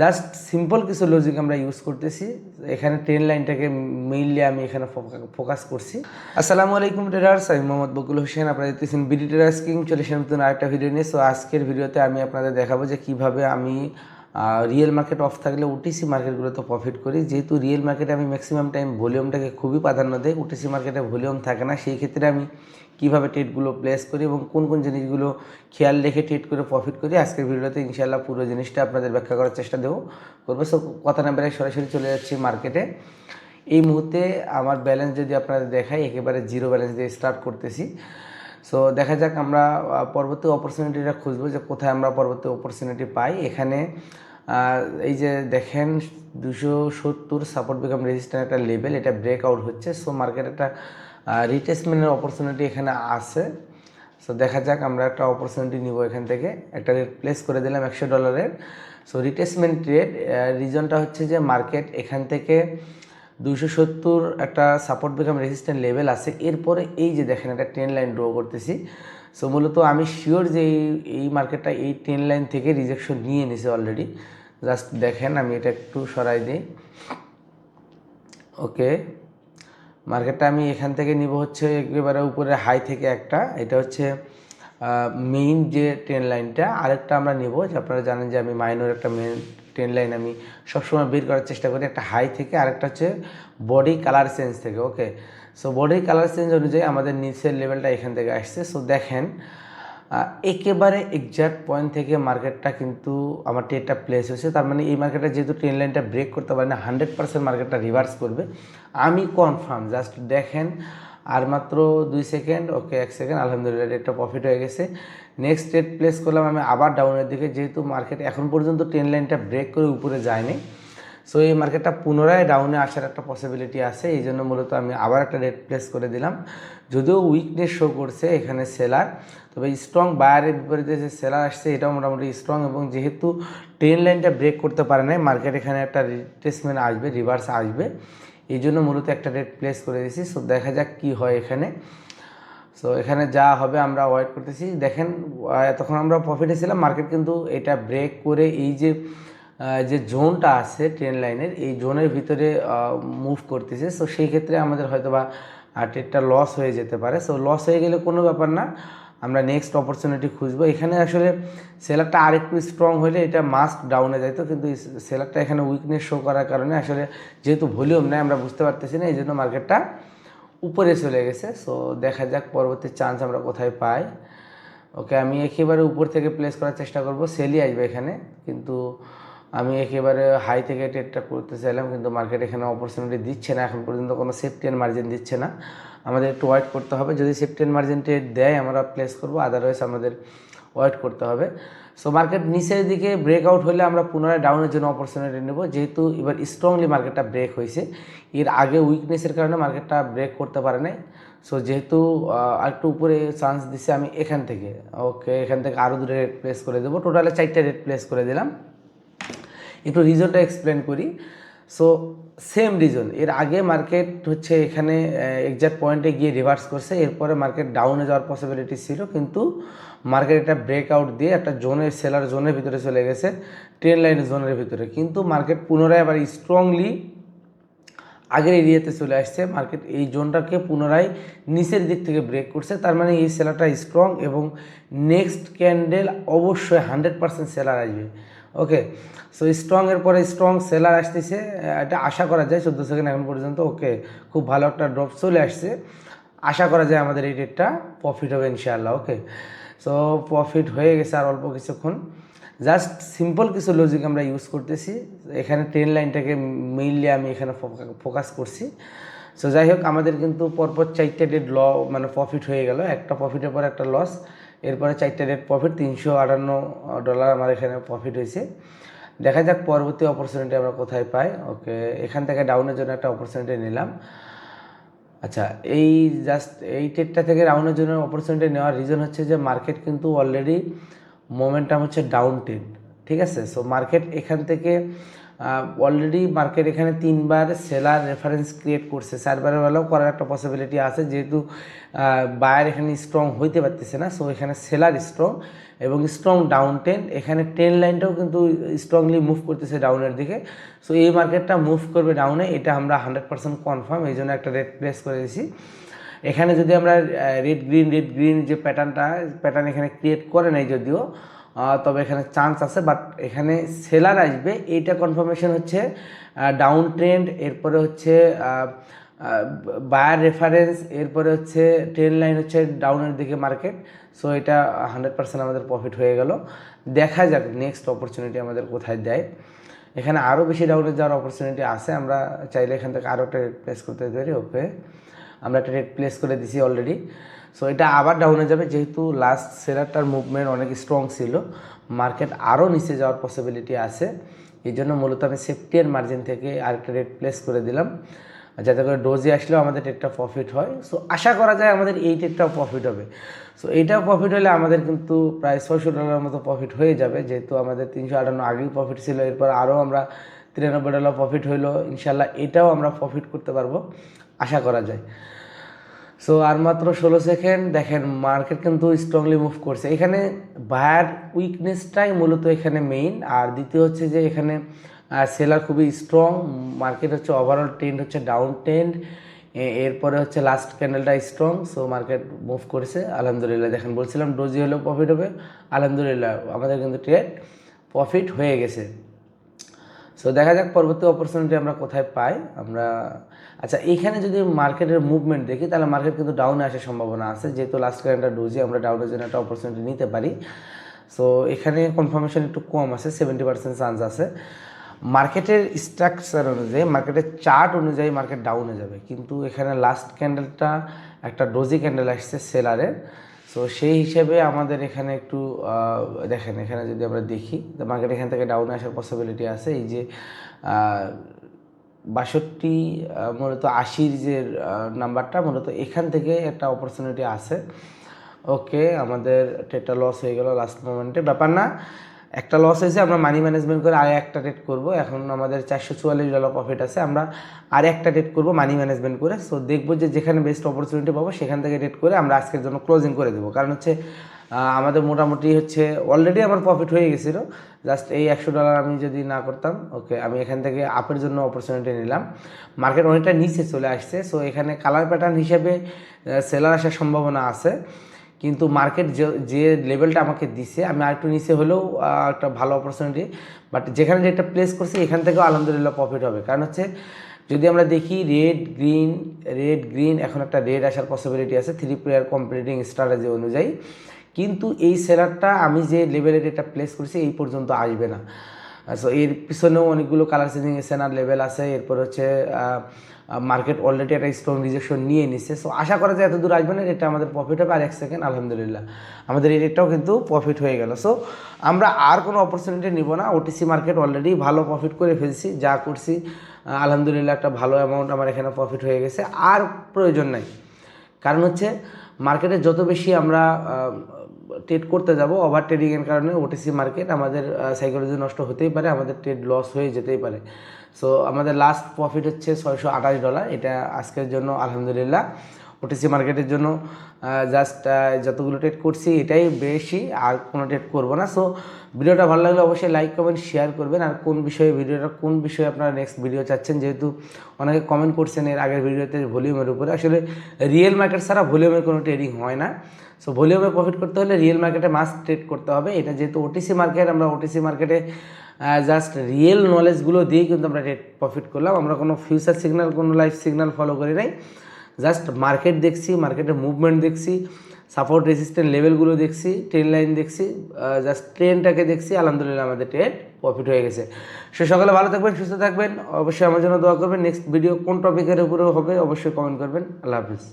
Just simple কিছু logic আমরা use করতেছি। এখানে ট্রেন লাইনটাকে মেইনলি আমি এখানে ফোকাস করছি। আসসালামু আলাইকুম ট্রেডার্স আমি মোহাম্মদ বকুল হোসেন। আপনারা দেখতেছেন বিডি ট্রেডার্স কিং চলে এসে নতুন আরেকটা ভিডিও নিয়ে। সো আজকের ভিডিওতে আমি আপনাদের দেখাবো যে কীভাবে আমি রিয়েল মার্কেট অফ থাকলে ওটিসি মার্কেটগুলোতে প্রফিট করি। যেহেতু রিয়েল মার্কেটে আমি ম্যাক্সিমাম টাইম ভলিউমটাকে খুবই প্রাধান্য দেই ওটিসি মার্কেটে ভলিউম থাকে না, সেই ক্ষেত্রে আমি কীভাবে ট্রেডগুলো প্লেস করি এবং কোন কোন জিনিসগুলো খেয়াল রেখে ট্রেড করে প্রফিট করি, আজকের ভিডিওতে ইনশাল্লাহ পুরো জিনিসটা আপনাদের ব্যাখ্যা করার চেষ্টা দেবো। করব সো কথা না বেড়ে সরাসরি চলে যাচ্ছি মার্কেটে এই মুহূর্তে আমার ব্যালেন্স যদি আপনাদের দেখাই, একেবারে জিরো ব্যালেন্স দিয়ে স্টার্ট করতেছি। সো দেখা যাক আমরা পরবর্তী অপরচুনিটিটা খুঁজবো যে কোথায় আমরা পরবর্তী অপরচুনিটি পাই। এখানে এই যে দেখেন দুশো সত্তর সাপোর্ট বিকাম রেজিস্ট্যান্ট একটা লেভেল এটা ব্রেক আউট হচ্ছে। সো মার্কেট একটা রিটেসমেন্টের অপরচুনিটি এখানে আছে। সো দেখা যাক, আমরা একটা অপরচুনিটি নিব এখান থেকে। একটা রেট প্লেস করে দিলাম একশো ডলারের সো রিটেসমেন্ট রেট রিজনটা হচ্ছে যে মার্কেট এখান থেকে দুশো সত্তর একটা সাপোর্ট বিকাম রেজিস্ট্যান্ট লেভেল আছে। এরপরে এই যে দেখেন, একটা ট্রেন লাইন ড্র করতেছি। সো মূলত আমি শিওর যে এই এই মার্কেটটা এই ট্রেন লাইন থেকে রিজেকশন নিয়ে নিছে অলরেডি জাস্ট দেখেন, আমি এটা একটু সরাই দিই। ওকে মার্কেটটা আমি এখান থেকে নিব হচ্ছে একেবারে উপরে হাই থেকে একটা। এটা হচ্ছে মেইন যে ট্রেন লাইনটা আরেকটা আমরা নেব। যে আপনারা জানেন যে আমি মাইনর একটা মেন ট্রেন লাইন আমি সবসময় বের করার চেষ্টা করি। একটা হাই থেকে আরেকটা হচ্ছে বডি কালার চেঞ্জ থেকে okay so body colour change অনুযায়ী আমাদের নিচের লেভেলটা এখান থেকে আসছে। সো দেখেন একেবারে এক্সাক্ট পয়েন্ট থেকে মার্কেটটা কিন্তু আমার ট্রেডটা প্লেস হয়েছে। তার মানে এই মার্কেটটা যেহেতু ট্রেন লাইনটা ব্রেক করতে পারে না হান্ড্রেড পার্সেন্ট মার্কেটটা রিভার্স করবে। আমি কনফার্ম জাস্ট দেখেন, আর মাত্র দুই সেকেন্ড ওকে এক সেকেন্ড আলহামদুলিল্লাহ রেটটা প্রফিট হয়ে গেছে। নেক্সট রেট প্লেস করলাম আমি আবার ডাউনের দিকে, যেহেতু মার্কেট এখন পর্যন্ত ট্রেন লাইনটা ব্রেক করে উপরে যায়নি। সো এই মার্কেটটা পুনরায় ডাউনে আসার একটা পসিবিলিটি আছে, এই জন্য মূলত আমি আবার একটা রেট প্লেস করে দিলাম। যদিও উইকনেস শো করছে এখানে সেলার তবে স্ট্রং বায়ারের বিপরীতে যে সেলার আসছে, এটাও মোটামুটি স্ট্রং এবং যেহেতু ট্রেন লাইনটা ব্রেক করতে পারে নাই মার্কেট এখানে একটা রিট্রেসমেন্ট আসবে রিভার্স আসবে, এই জন্য মূলত একটা রেট প্লেস করে দিয়েছি। সো দেখা যাক কি হয় এখানে। সো এখানে যা হবে আমরা ওয়েট করতেছি। দেখেন এতক্ষণ আমরা প্রফিটে ছিলাম মার্কেট কিন্তু এটা ব্রেক করে এই যে যে জোনটা আছে ট্রেন লাইনের, এই জোনের ভিতরে মুভ করতেছে। সো সেই ক্ষেত্রে আমাদের হয়তো বা ট্রেডটা লস হয়ে যেতে পারে। সো লস হয়ে গেলে কোনো ব্যাপার না। আমরা নেক্সট অপরচুনিটি খুঁজবো। এখানে আসলে সেলারটা আরেকটু স্ট্রং হলে এটা মাস্ট ডাউনে যাইতো। কিন্তু সেলারটা এখানে উইকনেস শো করার কারণে আসলে যেহেতু ভলিউম নেই, আমরা বুঝতে পারতেছি না এই জন্য মার্কেটটা উপরে চলে গেছে। সো দেখা যাক পরবর্তী চান্স আমরা কোথায় পাই। ওকে আমি একেবারে উপর থেকে প্লেস করার চেষ্টা করব। সেলই আসবে এখানে। কিন্তু আমি একেবারে হাই থেকে ট্রেডটা করতে চাইলাম, কিন্তু মার্কেট এখানে অপরচুনিটি দিচ্ছে না। এখন পর্যন্ত কোনো সেফটি অ্যান্ড মার্জিন দিচ্ছে না। আমাদের একটু ওয়েট করতে হবে। যদি সেফটি অ্যান্ড মার্জিন ট্রেড দেয়, আমরা প্লেস করব। আদারওয়াইজ আমাদের ওয়েট করতে হবে। সো মার্কেট নিচের দিকে ব্রেকআউট হলে আমরা পুনরায় ডাউনের জন্য অপরচুনিটি নেব। যেহেতু এবার স্ট্রংলি মার্কেটটা ব্রেক হয়েছে। এর আগে উইকনেসের কারণে মার্কেটটা ব্রেক করতে পারে নাই। সো যেহেতু আরেকটু উপরে চান্স দিছে আমি এখান থেকে। ওকে এখান থেকে আরও দুটো রেট প্লেস করে দেবো। টোটালে চারটে রেট প্লেস করে দিলাম। একটু রিজনটা এক্সপ্লেন করি। সো সেম রিজন এর আগে মার্কেট হচ্ছে এখানে এক্সাক্ট পয়েন্টে গিয়ে রিভার্স করছে, এরপরে মার্কেট ডাউনে যাওয়ার পসিবিলিটি ছিল, কিন্তু মার্কেট এটা ব্রেকআউট দিয়ে একটা জোনের সেলার জোনের ভিতরে চলে গেছে ট্রেন লাইন জোনের ভিতরে। কিন্তু মার্কেট পুনরায় আবার স্ট্রংলি আগের এরিয়াতে চলে আসছে মার্কেট এই জোনটাকে পুনরায় নিচের দিক থেকে ব্রেক করছে, তার মানে এই সেলারটা স্ট্রং এবং নেক্সট ক্যান্ডেল অবশ্যই হান্ড্রেড পার্সেন্ট সেলার আসবে। ওকে সো স্ট্রংয়ের পরে স্ট্রং সেলার আসতেছে। এটা আশা করা যায়, চোদ্দ সেকেন্ড এখন পর্যন্ত। ওকে খুব ভালো একটা ড্রপ চলে আসছে। আশা করা যায় আমাদের এই ডেটটা প্রফিট হবে ইনশাআল্লাহ। ওকে সো প্রফিট হয়ে গেছে আর অল্প কিছুক্ষণ। জাস্ট সিম্পল কিছু লজিক আমরা ইউজ করতেছি। এখানে ট্রেন লাইনটাকে মেইনলি আমি এখানে ফোকাস করছি। সো যাই হোক আমাদের কিন্তু পরপর চারটে ডেট ল মানে প্রফিট হয়ে গেল। একটা প্রফিটের পর একটা লস এরপরে চারটে ডেট প্রফিট তিনশো আটান্ন ডলার আমার এখানে প্রফিট হয়েছে। দেখা যাক পরবর্তী অপরচুনিটি আমরা কোথায় পাই। ওকে এখান থেকে ডাউনের জন্য একটা অপরচুনিটি নিলাম। আচ্ছা এই জাস্ট এই ট্রেডটা থেকে ডাউনের জন্য অপরচুনিটি নেওয়ার রিজন হচ্ছে যে মার্কেট কিন্তু অলরেডি মোমেন্টাম হচ্ছে ডাউন ঠিক আছে? সো মার্কেট এখান থেকে অলরেডি মার্কেট এখানে তিনবার সেলার রেফারেন্স ক্রিয়েট করছে। চারবারের বেলাও করার একটা পসিবিলিটি আছে, যেহেতু বায়ার এখানে স্ট্রং হইতে পারতেছে না সো এখানে সেলার স্ট্রং এবং স্ট্রং ডাউন টেন এখানে ট্রেন লাইনটাও কিন্তু স্ট্রংলি মুভ করতেছে ডাউনের দিকে। সো এই মার্কেটটা মুভ করবে ডাউনে এটা আমরা হান্ড্রেড পার্সেন্ট কনফার্ম এই জন্য একটা রেট প্লেস করে দিয়েছি এখানে যদি আমরা রেড গ্রিন রেড গ্রিন যে প্যাটার্নটা প্যাটার্ন এখানে ক্রিয়েট করে নাই যদিও তবে এখানে চান্স আছে বাট এখানে সেলার আসবে। এইটা কনফার্মেশন হচ্ছে ডাউন ট্রেন্ড এরপরে হচ্ছে বায়ার রেফারেন্স এরপরে হচ্ছে ট্রেন লাইন হচ্ছে ডাউনের দিকে মার্কেট সো এটা হান্ড্রেড পার্সেন্ট আমাদের প্রফিট হয়ে গেল। দেখা যাক নেক্সট অপরচুনিটি আমাদের কোথায় দেয়। এখানে আরও বেশি ডাউনে যাওয়ার অপরচুনিটি আছে, আমরা চাইলে এখান থেকে আরও একটা প্লেস করতে পারি ওকে আমরা একটা রেট প্লেস করে দিছি অলরেডি সো এটা আবার ডাউনে যাবে, যেহেতু লাস্ট সেলারটার মুভমেন্ট অনেক স্ট্রং ছিল। মার্কেট আরও নিচে যাওয়ার পসিবিলিটি আছে। এই জন্য মূলত আমি সেফটির মার্জিন থেকে আরেকটা রেট প্লেস করে দিলাম। যাতে করে ডোজে আসলেও আমাদের টেকটা প্রফিট হয়। সো আশা করা যায় আমাদের এই টেকটাও প্রফিট হবে। সো এইটাও প্রফিট হলে আমাদের কিন্তু প্রায় ছয়শো ডলার মতো প্রফিট হয়ে যাবে। যেহেতু আমাদের তিনশো আটান্ন আগেই প্রফিট ছিল, এরপর আরও আমরা তিরানব্বই ডলার প্রফিট হইল। ইনশাল্লাহ এটাও আমরা প্রফিট করতে পারব। আশা করা যায়। সো আর মাত্র ষোলো সেকেন্ড, দেখেন মার্কেট কিন্তু স্ট্রংলি মুভ করছে। এখানে বায়ার উইকনেসটাই মূলত এখানে মেইন আর দ্বিতীয় হচ্ছে যে এখানে সেলার খুবই স্ট্রং মার্কেট হচ্ছে ওভারঅল ট্রেন্ড হচ্ছে ডাউন ট্রেন্ড এরপরে হচ্ছে লাস্ট ক্যান্ডেলটা স্ট্রং সো মার্কেট মুভ করেছে। আলহামদুলিল্লাহ, দেখেন বলছিলাম ডোজি হলেও প্রফিট হবে, আলহামদুলিল্লাহ, আমাদের কিন্তু ট্রেড প্রফিট হয়ে গেছে। সো দেখা যাক পরবর্তী অপরচুনিটি আমরা কোথায় পাই। আমরা আচ্ছা এখানে যদি মার্কেটের মুভমেন্ট দেখি, তাহলে মার্কেট কিন্তু ডাউনে আসার সম্ভাবনা আছে। যেহেতু লাস্ট কারেন্টটা ডোজি আমরা ডাউনের জন্য একটা অপরচুনিটি নিতে পারি। সো এখানে কনফার্মেশন একটু কম আছে সেভেন্টি পার্সেন্ট চান্স আছে। মার্কেটের স্ট্রাকচার অনুযায়ী মার্কেটের চার্ট অনুযায়ী মার্কেট ডাউনে যাবে। কিন্তু এখানে লাস্ট ক্যান্ডেলটা একটা ডোজি ক্যান্ডেল আসছে সেলারের সো সেই হিসেবে আমাদের এখানে একটু দেখেন, এখানে যদি আমরা দেখি মার্কেট এখান থেকে ডাউনে আসার পসিবিলিটি আছে। এই যে বাষট্টি মূলত আশির যে নাম্বারটা মূলত এখান থেকে একটা অপরচুনিটি আছে। ওকে আমাদের ট্রেডটা লস হয়ে গেল লাস্ট মোমেন্টে ব্যাপার না। একটা লস হয়েছে, আমরা মানি ম্যানেজমেন্ট করে আর একটা ট্রেড করব। এখন আমাদের চারশো চুয়াল্লিশ ডলার প্রফিট আছে, আমরা আর একটা ট্রেড করব মানি ম্যানেজমেন্ট করে। সো দেখব যে যেখানে বেস্ট অপরচুনিটি পাবো, সেখান থেকে ট্রেড করে আমরা আজকের জন্য ক্লোজিং করে দেবো। কারণ হচ্ছে আমাদের মোটামুটি হচ্ছে অলরেডি আমার প্রফিট হয়ে গেছিল। জাস্ট এই একশো ডলার আমি যদি না করতাম ওকে আমি এখান থেকে আপের জন্য অপরচুনিটি নিলাম। মার্কেট অনেকটা নিচে চলে আসছে। সো এখানে কালার প্যাটার্ন হিসেবে সেলার আসার সম্ভাবনা আছে। কিন্তু মার্কেট যে যে লেভেলটা আমাকে দিছে, আমি আরেকটু নিচে হলেও একটা ভালো অপরচুনিটি বাট যেখানে যেটা প্লেস করছি, এখান থেকেও আলহামদুলিল্লাহ প্রফিট হবে। কারণ হচ্ছে, যদি আমরা দেখি রেড গ্রিন রেড গ্রিন এখন একটা রেড আসার পসিবিলিটি আছে থ্রি প্লেয়ার কম্পিটিং স্ট্র্যাটেজি অনুযায়ী। কিন্তু এই সেলারটা আমি যে লেভেলের এটা প্লেস করছি, এই পর্যন্ত আসবে না। সো এর পিছনেও অনেকগুলো কালার চেঞ্জিং সেনার লেভেল আছে, এরপর হচ্ছে মার্কেট অলরেডি একটা স্ট্রং রিজেকশন নিয়ে নিচ্ছে সো আশা করা যায় এত দূর আসবে না এটা আমাদের প্রফিট হবে। আর এক সেকেন্ড আলহামদুলিল্লাহ, আমাদের এই রেটটাও কিন্তু প্রফিট হয়ে গেল। সো আমরা আর কোনো অপরচুনিটি নিব না। ওটিসি মার্কেট অলরেডি ভালো প্রফিট করে ফেলছি, যা করছি আলহামদুলিল্লাহ একটা ভালো অ্যামাউন্ট আমার এখানে প্রফিট হয়ে গেছে। আর প্রয়োজন নাই। কারণ হচ্ছে মার্কেটে যত বেশি আমরা ট্রেড করতে যাব ওভার ট্রেডিংয়ের কারণে ওটিসি মার্কেট আমাদের সাইকোলজি নষ্ট হতেই পারে, আমাদের ট্রেড লস হয়ে যেতেই পারে। সো আমাদের লাস্ট প্রফিট হচ্ছে ছয়শো আঠাশ ডলার এটা আজকের জন্য আলহামদুলিল্লাহ। ওটিসি মার্কেটের জন্য জাস্ট যতগুলো ট্রেড করছি, এটাই বেশি, আর কোনো ট্রেড করব না। সো ভিডিওটা ভালো লাগলে অবশ্যই লাইক কমেন্ট শেয়ার করবেন। আর কোন বিষয়ে, ভিডিওটা কোন বিষয়ে আপনারা নেক্সট ভিডিও চাচ্ছেন, যেহেতু অনেকে কমেন্ট করছেন এর আগের ভিডিওতে ভলিউমের উপরে। আসলে রিয়েল মার্কেট ছাড়া ভলিউমের কোনো ট্রেডিং হয় না। সো ভলিউমে প্রফিট করতে হলে রিয়েল মার্কেটে মাস্ট ট্রেড করতে হবে। এটা যেহেতু ওটিসি মার্কেট আমরা ওটিসি মার্কেটে জাস্ট রিয়েল নলেজগুলো দিয়ে কিন্তু আমরা ট্রেড প্রফিট করলাম। আমরা কোনো ফিউচার সিগন্যাল কোনো লাইফ সিগন্যাল ফলো করি নাই। জাস্ট মার্কেট দেখছি মার্কেটের মুভমেন্ট দেখছি সাপোর্ট রেজিস্ট্যান্ট লেভেলগুলো দেখছি ট্রেন লাইন দেখছি জাস্ট ট্রেনটাকে দেখছি, আলহামদুলিল্লাহ আমাদের ট্রেন প্রফিট হয়ে গেছে। সে সকালে ভালো থাকবেন, সুস্থ থাকবেন, অবশ্যই আমার জন্য দোয়া করবেন। নেক্সট ভিডিও কোন টপিকের উপরে হবে, অবশ্যই কমেন্ট করবেন। আল্লাহ হাফিজ।